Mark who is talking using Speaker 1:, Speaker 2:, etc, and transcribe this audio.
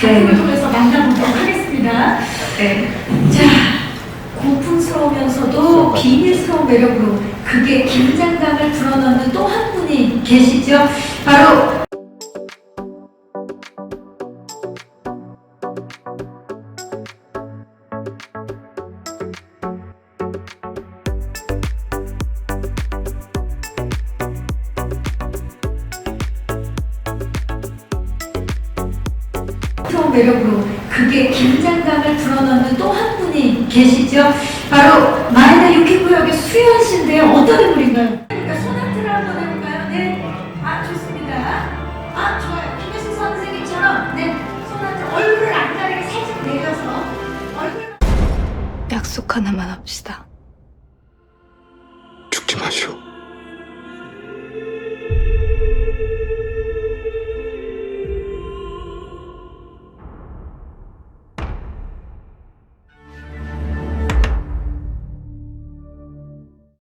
Speaker 1: 작품을 통해서 만나보도록 하겠습니다.
Speaker 2: 네.
Speaker 1: 자, 고풍스러우면서도 비밀스러운 매력으로 그게 긴장감을 불어넣는 또 한 분이 계시죠. 바로 감성 매력으로 그게 긴장감을 불어넣는 또 한 분이 계시죠. 바로 마에다 유키코역의 수현 씨인데 어떤 인물인가요? 그러니까 소나트를 한번 해볼까요? 네, 아 좋습니다. 아 좋아요. 김혜수 선생님처럼 네 소나트 얼굴을 안 가리게 살짝 내려서 얼굴
Speaker 3: 약속 하나만 합시다. 죽지 마시오.